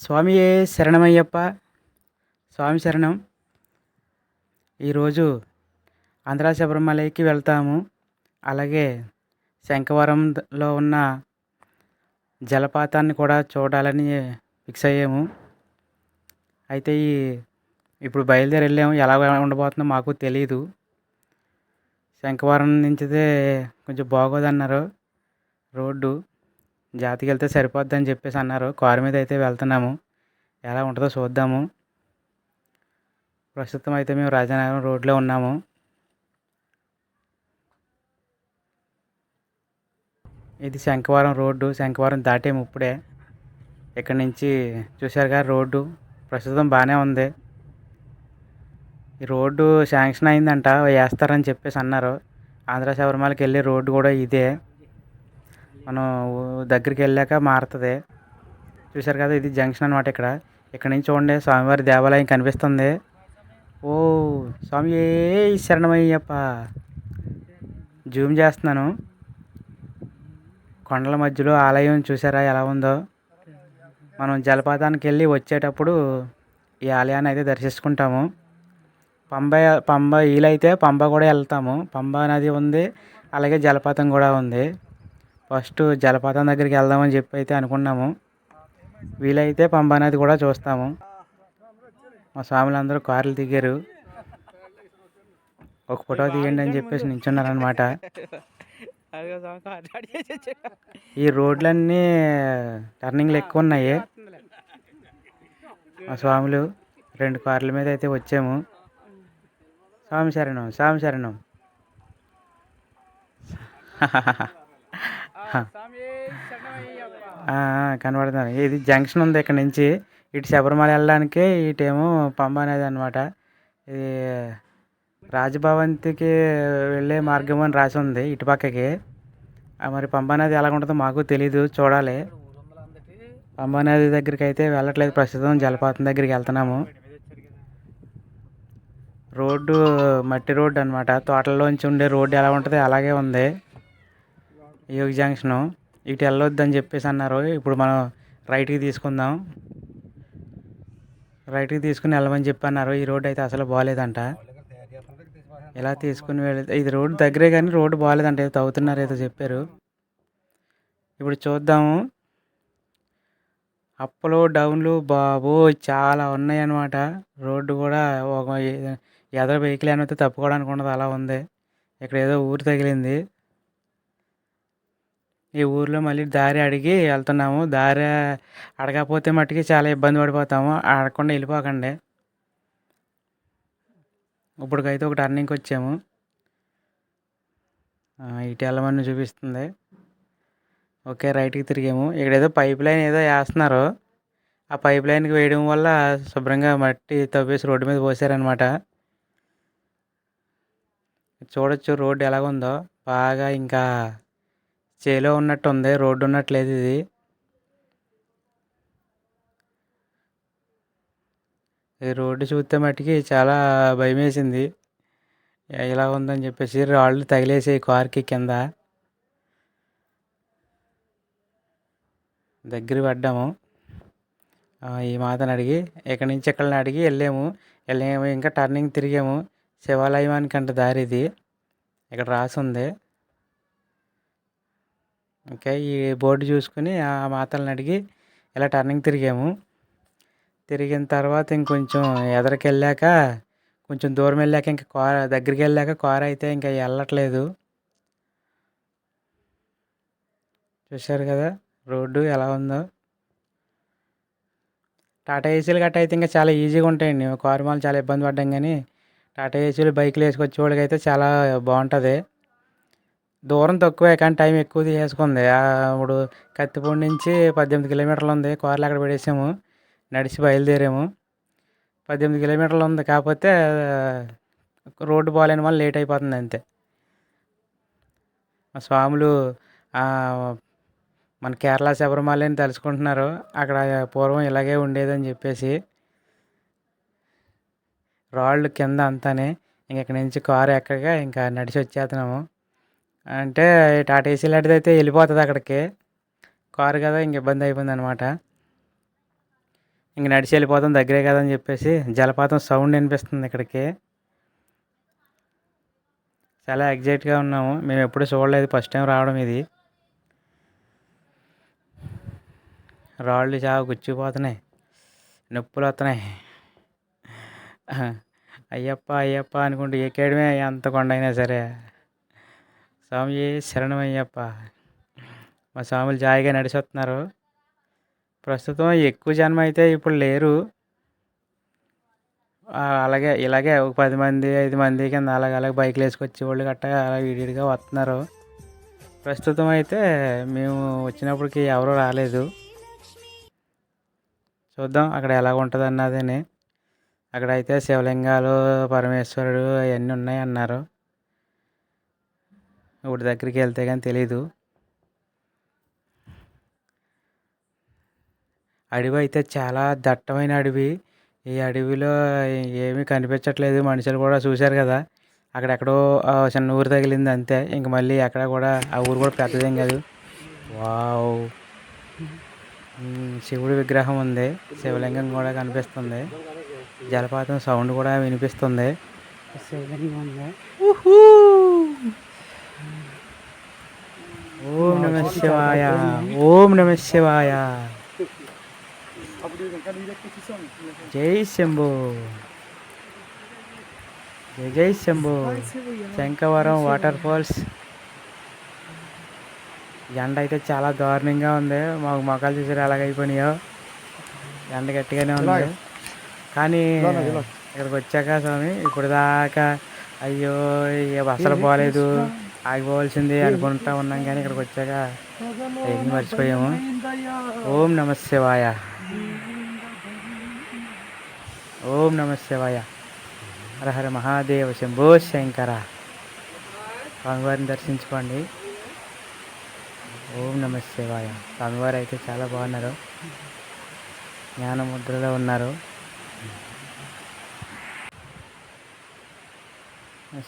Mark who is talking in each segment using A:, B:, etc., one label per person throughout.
A: స్వామియే శరణమయ్యప్ప. స్వామి శరణం. ఈరోజు ఆంధ్ర శబరిమలైకి వెళ్తాము. అలాగే శంఖవరంలో ఉన్న జలపాతాన్ని కూడా చూడాలని ఫిక్స్ అయ్యాము. అయితే ఈ ఇప్పుడు బయలుదేరి వెళ్ళాము ఎలా ఉండబోతుందో మాకు తెలియదు శంఖవరం నుంచితే కొంచెం బాగోదన్నారు రోడ్డు. జాతికి వెళ్తే సరిపోద్ది అని చెప్పేసి అన్నారు. కారు మీద అయితే వెళ్తున్నాము. ఎలా ఉంటుందో చూద్దాము. ప్రస్తుతం అయితే మేము రాజానగరం రోడ్లో ఉన్నాము. ఇది శంఖవరం రోడ్డు. శంఖవరం దాటేము ఇప్పుడే. ఇక్కడి నుంచి చూశారుగా రోడ్డు. ప్రస్తుతం బాగానే ఉంది. ఈ రోడ్డు శాంక్షన్ అయిందంట. వేస్తారని చెప్పేసి అన్నారు. ఆంధ్ర శబరిమలకి వెళ్ళే రోడ్డు కూడా ఇదే. మనం దగ్గరికి వెళ్ళాక మారుతుంది. చూశారు కదా ఇది జంక్షన్ అనమాట ఇక్కడ. ఇక్కడ నుంచి చూడండి స్వామివారి దేవాలయం కనిపిస్తుంది. ఓ స్వామి ఏ శరణమయ్యప్ప. జూమ్ చేస్తున్నాను. కొండల మధ్యలో ఆలయం చూసారా ఎలా ఉందో? మనం జలపాతానికి వెళ్ళి వచ్చేటప్పుడు ఈ ఆలయాన్ని అయితే దర్శించుకుంటాము. పంబ పంబ వీలైతే పంబ కూడా వెళ్తాము. పంబ నది ఉంది అలాగే జలపాతం కూడా ఉంది. ఫస్ట్ జలపాతం దగ్గరికి వెళ్దామని చెప్పి అయితే అనుకున్నాము. వీలైతే పంబా నది కూడా చూస్తాము. మా స్వాములందరూ కార్లు దిగారు. ఒక ఫోటో తీయండి అని చెప్పేసి నించున్నారనమాట ఈ రోడ్లన్నీ టర్నింగ్లు ఎక్కువ ఉన్నాయి. మా స్వాములు రెండు కార్ల మీద అయితే వచ్చాము. స్వామి శరణం స్వామి శరణం. కనబడుతున్నాను ఇది జంక్షన్ ఉంది ఇక్కడ నుంచి. ఇటు శబరిమల వెళ్ళడానికి ఇటేమో పంబ అనేది అనమాట ఇది రాజభవంతికి వెళ్ళే మార్గం అని రాసి ఉంది ఇటు పక్కకి. మరి పంబ నది ఎలా ఉంటుందో మాకు తెలీదు చూడాలి. పంబ నది దగ్గరికి అయితే వెళ్ళట్లేదు ప్రస్తుతం జలపాతం దగ్గరికి వెళ్తున్నాము. రోడ్డు మట్టి రోడ్డు అనమాట తోటల్లోంచి ఉండే రోడ్డు ఎలా ఉంటుంది అలాగే ఉంది. యోగి జంక్షను. ఇటు వెళ్ళొద్దని చెప్పేసి అన్నారు. ఇప్పుడు మనం రైట్కి తీసుకుందాం. రైట్కి తీసుకుని వెళ్ళమని చెప్పి అన్నారు. ఈ రోడ్డు అయితే అసలు బాగాలేదంట ఇలా తీసుకుని వెళితే ఇది రోడ్డు దగ్గరే కానీ రోడ్డు బాగాలేదంట ఏదో తవ్వుతున్నారు ఏదో చెప్పారు. ఇప్పుడు చూద్దాము. అప్పులు డౌన్లు బాబు చాలా ఉన్నాయి అన్నమాట రోడ్డు కూడా ఒక ఎదరు వెహికల్ ఏమైతే తప్పుకోవడానికి ఉండదు. అలా ఉంది. ఇక్కడ ఏదో ఊరు తగిలింది. ఈ ఊర్లో మళ్ళీ దారి అడిగి వెళ్తున్నాము. దారి అడగకపోతే మట్టుకి చాలా ఇబ్బంది పడిపోతాము. అడగకుండా వెళ్ళిపోకండి. ఇప్పటికైతే ఒక టర్నింగ్కి వచ్చాము. ఇటు వెళ్ళమని చూపిస్తుంది. ఓకే రైట్కి తిరిగాము. ఇక్కడ ఏదో పైప్ లైన్ ఏదో వేస్తున్నారు. ఆ పైప్ లైన్కి వేయడం వల్ల శుభ్రంగా మట్టి తవ్వేసి రోడ్డు మీద పోసారనమాట చూడొచ్చు రోడ్డు ఎలాగుందో. బాగా ఇంకా చేలో ఉన్నట్టు ఉంది రోడ్డు ఉన్నట్లేదు ఇది. ఈ రోడ్డు చూస్తే మట్టుకి చాలా భయం వేసింది ఇలా ఉందని చెప్పేసి రాళ్ళు తగిలేసి కార్కి కింద దగ్గర పడ్డాము. ఈ మాతను అడిగి ఇక్కడి నుంచి ఇక్కడిని అడిగి వెళ్ళాము. వెళ్ళాము ఇంకా టర్నింగ్ తిరిగాము. శివాలయానికి అంట దారి ఇది. ఇక్కడ రాసి ఉంది ఓకే ఈ బోర్డు చూసుకుని ఆ మాతలను అడిగి ఇలా టర్నింగ్ తిరిగాము. తిరిగిన తర్వాత ఇంకొంచెం ఎదరికి వెళ్ళాక కొంచెం దూరం వెళ్ళాక ఇంకా కార్ దగ్గరికి వెళ్ళాక కార్ అయితే ఇంకా వెళ్ళట్లేదు చూశారు కదా రోడ్డు ఎలా ఉందో. టాటా ఏసీలు గట్ట అయితే ఇంకా చాలా ఈజీగా ఉంటాయండి. కారు మాలు చాలా ఇబ్బంది పడ్డాం కానీ టాటా ఏసీలు బైక్లు వేసుకొచ్చే వాళ్ళకి అయితే చాలా బాగుంటుంది. దూరం తక్కువే కానీ టైం ఎక్కువ తీసేసుకుంది. ఇప్పుడు కత్తిపూడి నుంచి పద్దెనిమిది కిలోమీటర్లు ఉంది. కార్లు అక్కడ పెట్టేసాము. నడిచి బయలుదేరాము. పద్దెనిమిది కిలోమీటర్లు ఉంది కాకపోతే రోడ్డు బాగాలేని వల్ల లేట్ అయిపోతుంది అంతే. మా స్వాములు మన కేరళ శబరిమలని తలుచుకుంటున్నారు. అక్కడ పూర్వం ఇలాగే ఉండేదని చెప్పేసి. రాళ్ళు కింద అంతానే. ఇంక ఇక్కడి నుంచి కారు ఎక్కగా ఇంకా నడిచి వచ్చేస్తున్నాము. అంటే టాటా ఏసీ లాంటిది అయితే వెళ్ళిపోతుంది అక్కడికి. కారు కదా ఇంక ఇబ్బంది అయిపోయింది అనమాట ఇంక నడిచి వెళ్ళిపోతాం దగ్గరే కదా అని చెప్పేసి జలపాతం సౌండ్ వినిపిస్తుంది ఇక్కడికి. చాలా ఎగ్జైట్గా ఉన్నాము. మేము ఎప్పుడు చూడలేదు ఫస్ట్ టైం రావడం ఇది. రాళ్ళు చాలా గుచ్చిపోతున్నాయి. నొప్పులు వస్తున్నాయి. అయ్యప్ప అయ్యప్ప అనుకుంటూ ఎక్కేయడమే ఎంత కొండ అయినా సరే. స్వామి శరణమయ్యప్ప. మా స్వాములు జాయిగా నడిచొస్తున్నారు ప్రస్తుతం ఎక్కువ జనం అయితే ఇప్పుడు లేరు. అలాగే ఇలాగే ఒక పది మంది ఐదు మంది కింద అలాగ అలాగే బైక్లు వేసుకొచ్చి వాళ్ళు గట్ట అలా విడిగా వస్తున్నారు ప్రస్తుతం అయితే మేము వచ్చినప్పటికి ఎవరు రాలేదు. చూద్దాం అక్కడ ఎలా ఉంటుంది అన్నదని అక్కడ అయితే శివలింగాలు పరమేశ్వరుడు అవన్నీ ఉన్నాయి అన్నారు ఇప్పుడు దగ్గరికి వెళ్తే కానీ తెలీదు. అడవి అయితే చాలా దట్టమైన అడవి. ఈ అడవిలో ఏమీ కనిపించట్లేదు. మనుషులు కూడా చూశారు కదా. అక్కడెక్కడో చిన్న ఊరు తగిలింది అంతే. ఇంక మళ్ళీ ఎక్కడ కూడా ఆ ఊరు కూడా పెద్దదేం కాదు. వావ్. శివుడి విగ్రహం ఉంది. శివలింగం కూడా కనిపిస్తుంది. జలపాతం సౌండ్ కూడా వినిపిస్తుంది.
B: శివలింగం ఉంది
A: ఓం నమ శివాయ ఓం నమ శివాయ జై శంభు జై జై శంభు శంఖవరం వాటర్ ఫాల్స్ ఎండ అయితే చాలా దారుణంగా ఉంది. మాకు మొక్కలు చూసారు ఎలాగైపోయినాయో ఎండ గట్టిగానే ఉంది. కానీ ఇక్కడికి వచ్చాక స్వామి ఇప్పుడు దాకా అయ్యో అసలు పోలేదు. ఆగిపోవాల్సింది అనుకుంటా ఉన్నాం కానీ ఇక్కడికి వచ్చాక ఏం మర్చిపోయాము. ఓం నమ శివాయ. ఓం నమ శివాయ. హర మహాదేవ శంభో శంకర. స్వామివారిని దర్శించుకోండి. ఓం నమ శివాయ. స్వామివారు అయితే చాలా బాగున్నారు. జ్ఞానముద్రలో ఉన్నారు.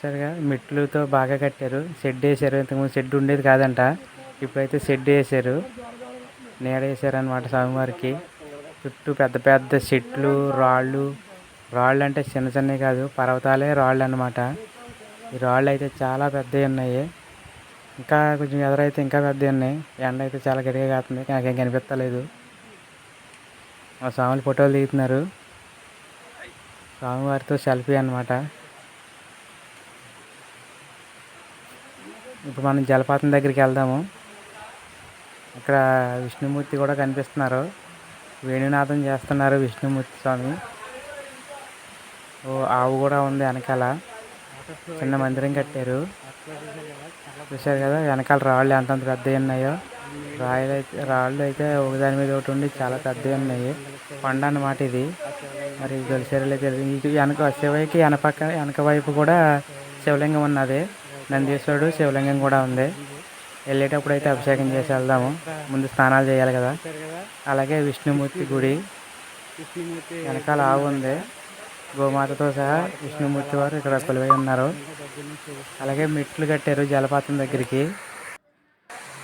A: సరిగా మెట్లుతో బాగా కట్టారు. షెడ్ వేసారు ఇంతకుముందు షెడ్ ఉండేది కాదంట. ఇప్పుడైతే షెడ్ వేసారు నీడ వేసారు అనమాట స్వామివారికి. చుట్టూ పెద్ద పెద్ద చెట్లు రాళ్ళు. రాళ్ళు అంటే చిన్న చిన్నవి కాదు పర్వతాలే రాళ్ళు అనమాట ఈ రాళ్ళు అయితే చాలా పెద్దవి ఉన్నాయి. ఇంకా కొంచెం ఎదురైతే ఇంకా పెద్దవి ఉన్నాయి. ఎండ అయితే చాలా గడిగా కాస్తుంది నాకేం కనిపించలేదు మా స్వాములు ఫోటోలు దిగుతున్నారు. స్వామివారితో సెల్ఫీ అన్నమాట. ఇప్పుడు మనం జలపాతం దగ్గరికి వెళ్దాము. ఇక్కడ విష్ణుమూర్తి కూడా కనిపిస్తున్నారు. వేణునాథం చేస్తున్నారు విష్ణుమూర్తి స్వామి. ఓ ఆవు కూడా ఉంది వెనకాల. చిన్న మందిరం కట్టారు. చూశారు కదా వెనకాల రాళ్ళు ఎంతంత పెద్దవి ఉన్నాయో. రాయలు అయితే రాళ్ళు అయితే ఒకదాని మీద ఒకటి ఉండి చాలా పెద్దవి ఉన్నాయి. కొండ అన్నమాట ఇది. మరి గొలిసేరలే తెలియదు ఇటు వెనక శివయ్యకి వెనపక్క వెనక వైపు కూడా శివలింగం ఉన్నది. నందీశ్వరుడు శివలింగం కూడా ఉంది. వెళ్ళేటప్పుడు అయితే అభిషేకం చేసి వెళ్దాము. ముందు స్నానాలు చేయాలి కదా. అలాగే విష్ణుమూర్తి గుడి. వెనకాల ఆవు ఉంది. గోమాతతో సహా విష్ణుమూర్తి వారు ఇక్కడ కొలువై ఉన్నారు. అలాగే మెట్లు కట్టారు జలపాతం దగ్గరికి.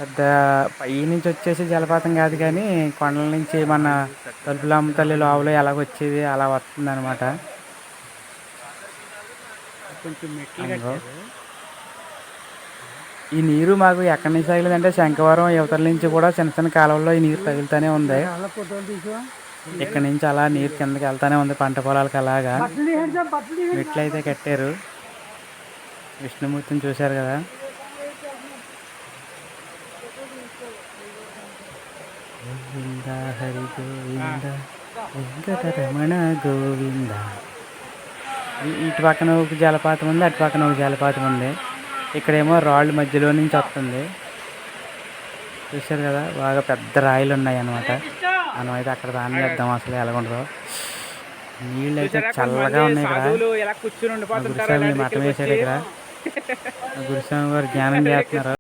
A: పెద్ద పై నుంచి వచ్చేసి జలపాతం కాదు కానీ కొండల నుంచి మన తలుపులమ్మ తల్లి లోపల ఎలాగొచ్చేది అలా వస్తుంది అనమాట
B: కొంచెం మెట్లు
A: ఈ నీరు మాకు ఎక్కడి నుంచి తగిలిందంటే శంఖవరం యువతల నుంచి కూడా చిన్న చిన్న కాలువల్లో ఈ నీరు తగులుతూనే ఉంది. ఇక్కడ నుంచి అలా నీరు కిందకి వెళ్తానే ఉంది పంట పొలాలకు అలాగా. మెట్లు అయితే కట్టారు. విష్ణుమూర్తిని చూశారు కదా. గోవింద హరి గోవింద వెంకటరమణ గోవింద. ఈ- ఇటు పక్కన ఒక జలపాతం ఉంది అటు పక్కన ఒక జలపాతం ఉంది. ఇక్కడేమో రాళ్ళు మధ్యలో నుంచి వస్తుంది. చూశారు కదా బాగా పెద్ద రాయిలు ఉన్నాయి అన్నమాట మనం అయితే అక్కడ దాన్ని చేద్దాం అసలు ఎలాగుండదు నీళ్ళు అయితే చల్లగా ఉన్నాయి ఇక్కడ. గురుస్వామి మఠం వేశాడు ఇక్కడ. గురుస్వామి గారు జ్ఞానం చేస్తున్నారు.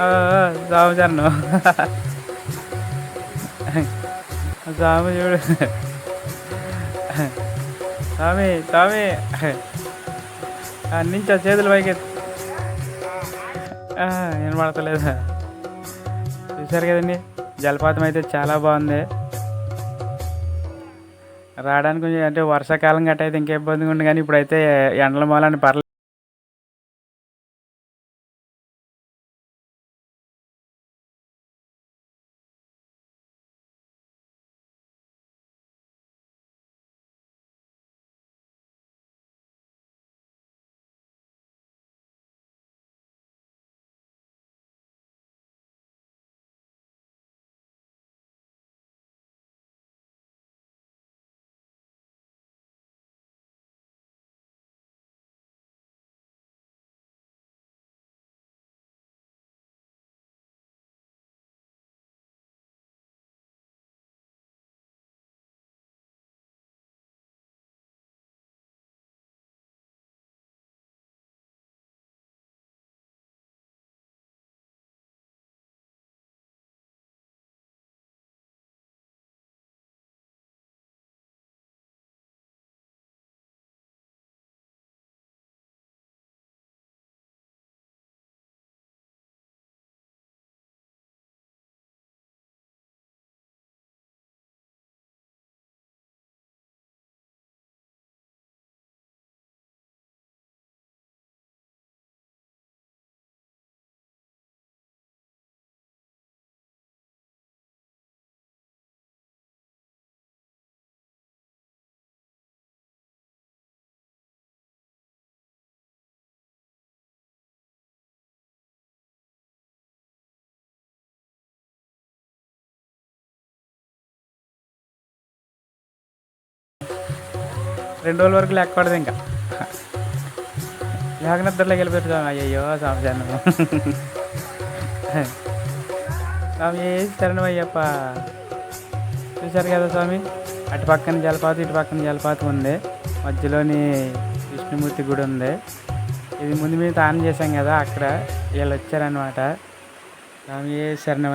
A: ఆ, జామ స్వామి చరణం స్వామి చూడు. స్వామి స్వామి. ఆ చేతులు పైకి ఎత్తు. ఏం పడతలేదా చూసారు కదండి జలపాతం అయితే చాలా బాగుంది. రావడానికి కొంచెం అంటే వర్షాకాలం గట్ట అయితే ఇంకా ఇబ్బందిగా ఉంది కానీ ఇప్పుడైతే ఎండల మూలని పర్లేదు. రెండు రోజుల వరకు లేకూడదు ఇంకా. లేకనిద్దరులోకి వెళ్ళిపోయారు స్వామి. అయ్యయ్యో స్వామి చరణం స్వామి చరణం అయ్యప్ప? చూశారు కదా స్వామి? అటు పక్కన జలపాతం ఇటు పక్కన జలపాతం ఉంది. మధ్యలోని విష్ణుమూర్తి గుడి ఉంది. ఇది ముందు మేము తానం చేసాం కదా అక్కడ వీళ్ళు వచ్చారనమాట స్వామి శరణం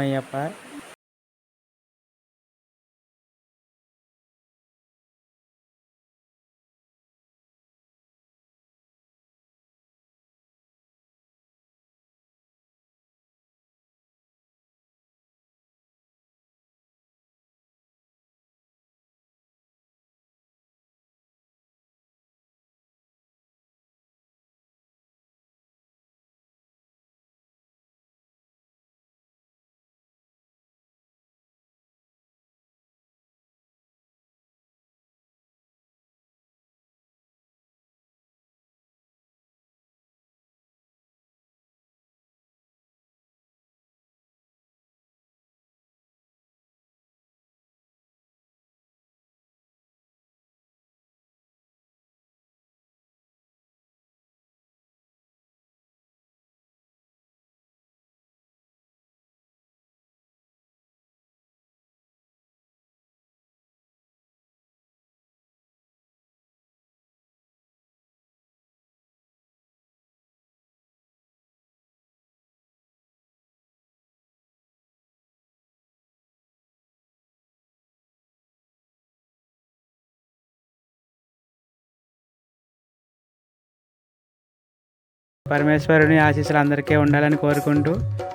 A: పరమేశ్వరుని ఆశీస్సులు అందరికీ ఉండాలని కోరుకుంటూ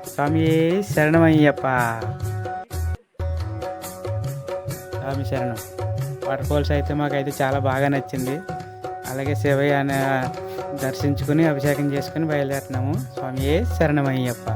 A: స్వామి శరణమయ్యప్ప. స్వామి శరణం. వాటర్ ఫాల్స్ అయితే మాకైతే చాలా బాగా నచ్చింది. అలాగే శివయ్య దర్శించుకుని అభిషేకం చేసుకుని బయలుదేరుతున్నాము. స్వామి శరణమయ్యప్ప.